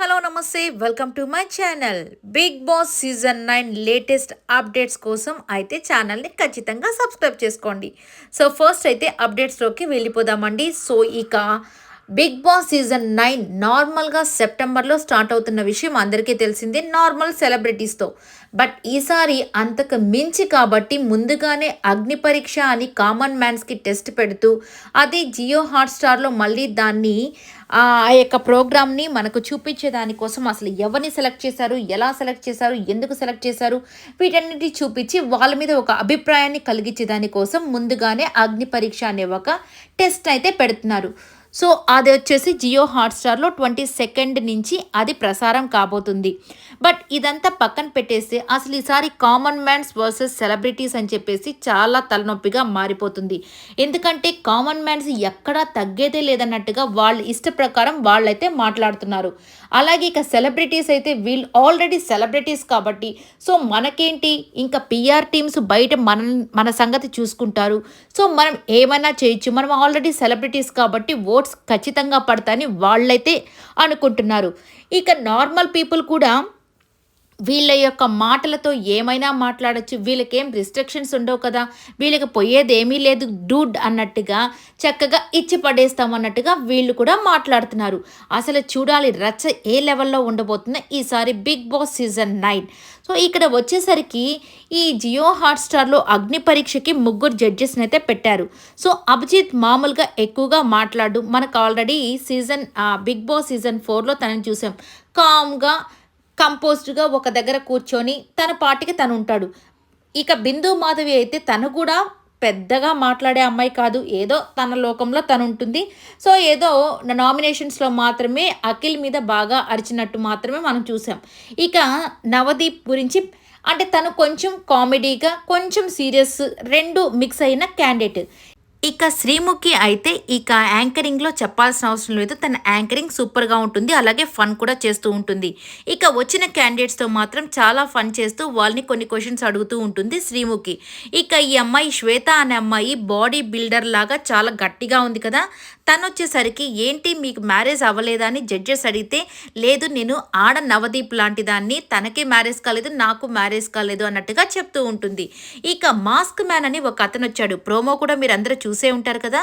Hello నమస్తే. Welcome to my channel. Bigg Boss season nine latest updates కోసం అయితే ఛానల్ని ఖచ్చితంగా సబ్స్క్రైబ్ చేసుకోండి. సో ఫస్ట్ అయితే అప్డేట్స్లోకి వెళ్ళిపోదామండి. సో ఇక బిగ్ బాస్ సీజన్ నైన్ నార్మల్గా సెప్టెంబర్లో స్టార్ట్ అవుతున్న విషయం అందరికీ తెలిసిందే నార్మల్ సెలబ్రిటీస్తో. బట్ ఈసారి అంతకు మించి కాబట్టి ముందుగానే అగ్ని పరీక్ష అని కామన్ మ్యాన్స్కి టెస్ట్ పెడుతూ అది జియో హాట్స్టార్లో మళ్ళీ దాన్ని ఆ ఆ యొక్క ప్రోగ్రామ్ని మనకు చూపించే దానికోసం అసలు ఎవరిని సెలెక్ట్ చేశారు ఎలా సెలెక్ట్ చేశారు ఎందుకు సెలెక్ట్ చేశారు వీటన్నిటి చూపించి వాళ్ళ మీద ఒక అభిప్రాయాన్ని కలిగించే దానికోసం ముందుగానే అగ్ని పరీక్ష అనే ఒక టెస్ట్ అయితే పెడుతున్నారు. సో అది వచ్చేసి జియో హాట్స్టార్లో ట్వంటీ సెకండ్ నుంచి అది ప్రసారం కాబోతుంది. బట్ ఇదంతా పక్కన పెట్టేస్తే అసలు ఈసారి కామన్ మ్యాన్స్ వర్సెస్ సెలబ్రిటీస్ అని చెప్పేసి చాలా తలనొప్పిగా మారిపోతుంది. ఎందుకంటే కామన్ మ్యాన్స్ ఎక్కడా తగ్గేదే లేదన్నట్టుగా వాళ్ళ ఇష్ట ప్రకారం వాళ్ళైతే మాట్లాడుతున్నారు. అలాగే ఇక సెలబ్రిటీస్ అయితే వీళ్ళు ఆల్రెడీ సెలబ్రిటీస్ కాబట్టి సో మనకేంటి? ఇంకా పిఆర్ టీమ్స్ బయట మన మన సంగతి చూసుకుంటారు. సో మనం ఏమైనా చేయొచ్చు. మనం ఆల్రెడీ సెలబ్రిటీస్ కాబట్టి ఓ ఓట్స్ ఖచ్చితంగా పడతాయని వాళ్ళైతే అనుకుంటున్నారు. ఇక నార్మల్ పీపుల్ కూడా వీళ్ళ యొక్క మాటలతో ఏమైనా మాట్లాడచ్చు వీళ్ళకేం రిస్ట్రిక్షన్స్ ఉండవు కదా. వీళ్ళకి పోయేది ఏమీ లేదు డూడ్ అన్నట్టుగా చక్కగా ఇచ్చి పడేస్తాం అన్నట్టుగా వీళ్ళు కూడా మాట్లాడుతున్నారు. అసలు చూడాలి రచ్చ ఏ లెవెల్లో ఉండబోతుందో ఈసారి Bigg Boss season nine so ఇక్కడ వచ్చేసరికి ఈ జియో హాట్స్టార్లో అగ్ని పరీక్షకి ముగ్గురు జడ్జెస్ని అయితే పెట్టారు. సో అభిజిత్ మామూలుగా ఎక్కువగా మాట్లాడు. మనకు already season Bigg Boss season ఫోర్లో తనని చూసాం. కామ్గా కంపోజ్డ్గా ఒక దగ్గర కూర్చొని తన పాటికి తను ఉంటాడు. ఇక బిందు మాధవి అయితే తను కూడా పెద్దగా మాట్లాడే అమ్మాయి కాదు. ఏదో తన లోకంలో తను ఉంటుంది. సో ఏదో నామినేషన్స్లో మాత్రమే అఖిల్ మీద బాగా అరిచినట్టు మాత్రమే మనం చూసాం. ఇక నవదీప్ గురించి అంటే తను కొంచెం కామెడీగా కొంచెం సీరియస్ రెండు మిక్స్ అయిన క్యాండిడేట్. ఇక శ్రీముఖి అయితే ఇక యాంకరింగ్లో చెప్పాల్సిన అవసరం లేదు. తన యాంకరింగ్ సూపర్గా ఉంటుంది. అలాగే ఫన్ కూడా చేస్తూ ఉంటుంది. ఇక వచ్చిన క్యాండిడేట్స్తో మాత్రం చాలా ఫన్ చేస్తూ వాళ్ళని కొన్ని క్వశ్చన్స్ అడుగుతూ ఉంటుంది శ్రీముఖి. ఇక ఈ అమ్మాయి శ్వేత అనే అమ్మాయి బాడీ బిల్డర్ లాగా చాలా గట్టిగా ఉంది కదా. తను వచ్చేసరికి ఏంటి మీకు మ్యారేజ్ అవ్వలేదా అని జడ్జెస్ అడిగితే లేదు నేను ఆడ నవదీప్ లాంటి దాన్ని తనకే మ్యారేజ్ కాలేదు నాకు మ్యారేజ్ కాలేదు అన్నట్టుగా చెప్తూ ఉంటుంది. ఇక మాస్క్ మ్యాన్ అని ఒక అతను వచ్చాడు ప్రోమో కూడా మీరు అందరూ చూసే ఉంటారు కదా.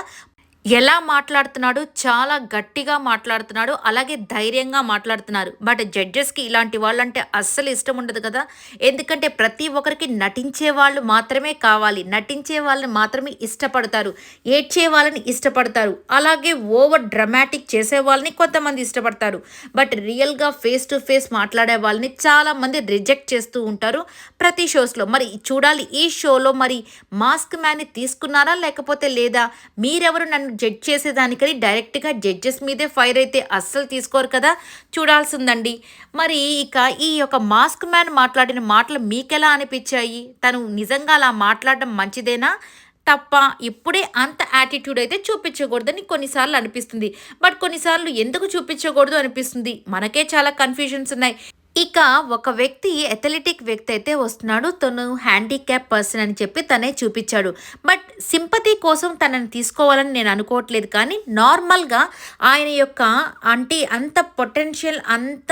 ఎలా మాట్లాడుతున్నాడు చాలా గట్టిగా మాట్లాడుతున్నాడు అలాగే ధైర్యంగా మాట్లాడుతున్నారు. బట్ జడ్జెస్కి ఇలాంటి వాళ్ళంటే అస్సలు ఇష్టం ఉండదు కదా. ఎందుకంటే ప్రతి ఒక్కరికి నటించే వాళ్ళు మాత్రమే కావాలి. నటించే వాళ్ళని మాత్రమే ఇష్టపడతారు. ఏడ్చే వాళ్ళని ఇష్టపడతారు. అలాగే ఓవర్ డ్రమాటిక్ చేసే వాళ్ళని కొంతమంది ఇష్టపడతారు. బట్ రియల్గా ఫేస్ టు ఫేస్ మాట్లాడే వాళ్ళని చాలామంది రిజెక్ట్ చేస్తూ ఉంటారు ప్రతి షోస్లో. మరి చూడాలి ఈ షోలో మరి మాస్క్ మ్యాన్ని తీసుకున్నారా లేకపోతే లేదా? మీరెవరు నన్ను జడ్జ్ చేసేదానికని డైరెక్ట్గా జడ్జెస్ మీదే ఫైర్ అయితే అస్సలు తీసుకోరు కదా. చూడాల్సిందండి. మరి ఇక ఈ యొక్క మాస్క్ మ్యాన్ మాట్లాడిన మాటలు మీకెలా అనిపించాయి? తను నిజంగా అలా మాట్లాడడం మంచిదేనా? తప్ప ఇప్పుడే అంత యాటిట్యూడ్ అయితే చూపించకూడదని కొన్నిసార్లు అనిపిస్తుంది. బట్ కొన్నిసార్లు ఎందుకు చూపించకూడదు అనిపిస్తుంది? మనకే చాలా కన్ఫ్యూజన్స్ ఉన్నాయి. ఇక ఒక వ్యక్తి ఎథలెటిక్ వ్యక్తి అయితే వస్తున్నాడు. తను హ్యాండిక్యాప్ పర్సన్ అని చెప్పి తనే చూపించాడు. బట్ సింపతి కోసం తనని తీసుకోవాలని నేను అనుకోవట్లేదు కానీ నార్మల్గా ఆయన యొక్క అంటే అంత పొటెన్షియల్ అంత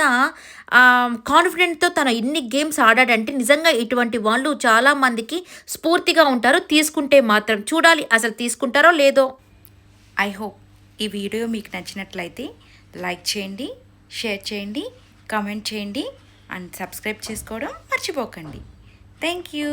కాన్ఫిడెంట్తో తను ఇన్ని గేమ్స్ ఆడాడంటే నిజంగా ఇటువంటి వాళ్ళు చాలామందికి స్ఫూర్తిగా ఉంటారు. తీసుకుంటే మాత్రం చూడాలి అసలు తీసుకుంటారో లేదో. ఐ హోప్ ఈ వీడియో మీకు నచ్చినట్లయితే లైక్ చేయండి షేర్ చేయండి కామెంట్ చేయండి అండ్ సబ్స్క్రైబ్ చేసుకోవడం మర్చిపోకండి. Thank you.